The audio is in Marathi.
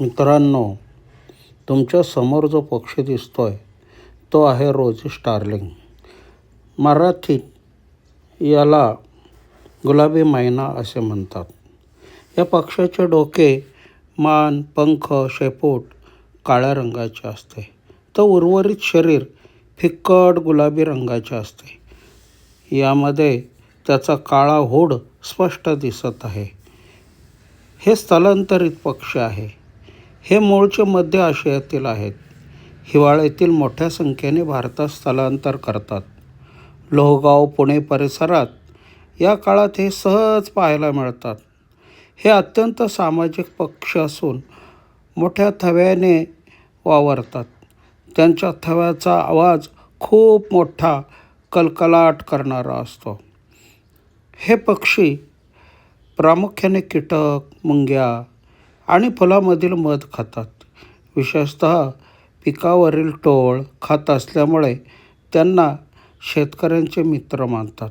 मित्रांनो तुमच्यासमोर जो पक्षी दिसतो आहे तो आहे रोजी स्टार्लिंग. मराठीत याला गुलाबी मैना असे म्हणतात. या पक्ष्याचे डोके मान पंख शेपूट काळ्या रंगाचे असते. तर उर्वरित शरीर फिक्कट गुलाबी रंगाचे असते. यामध्ये त्याचा काळा हूड स्पष्ट दिसत आहे. हे स्थलांतरित पक्षी आहे. हे मूळचे मध्य आशियातील आहेत. हिवाळ्यातील मोठ्या संख्येने भारतात स्थलांतर करतात. लोहगाव पुणे परिसरात या काळात हे सहज पाहायला मिळतात. हे अत्यंत सामाजिक पक्ष असून मोठ्या थव्याने वावरतात. त्यांच्या थव्याचा आवाज खूप मोठा कलकलाट करणारा असतो. हे पक्षी प्रामुख्याने कीटक मुंग्या आणि फुलामधील मध खातात. विशेषत पिकावरील टोळ खात असल्यामुळे त्यांना शेतकऱ्यांचे मित्र मानतात.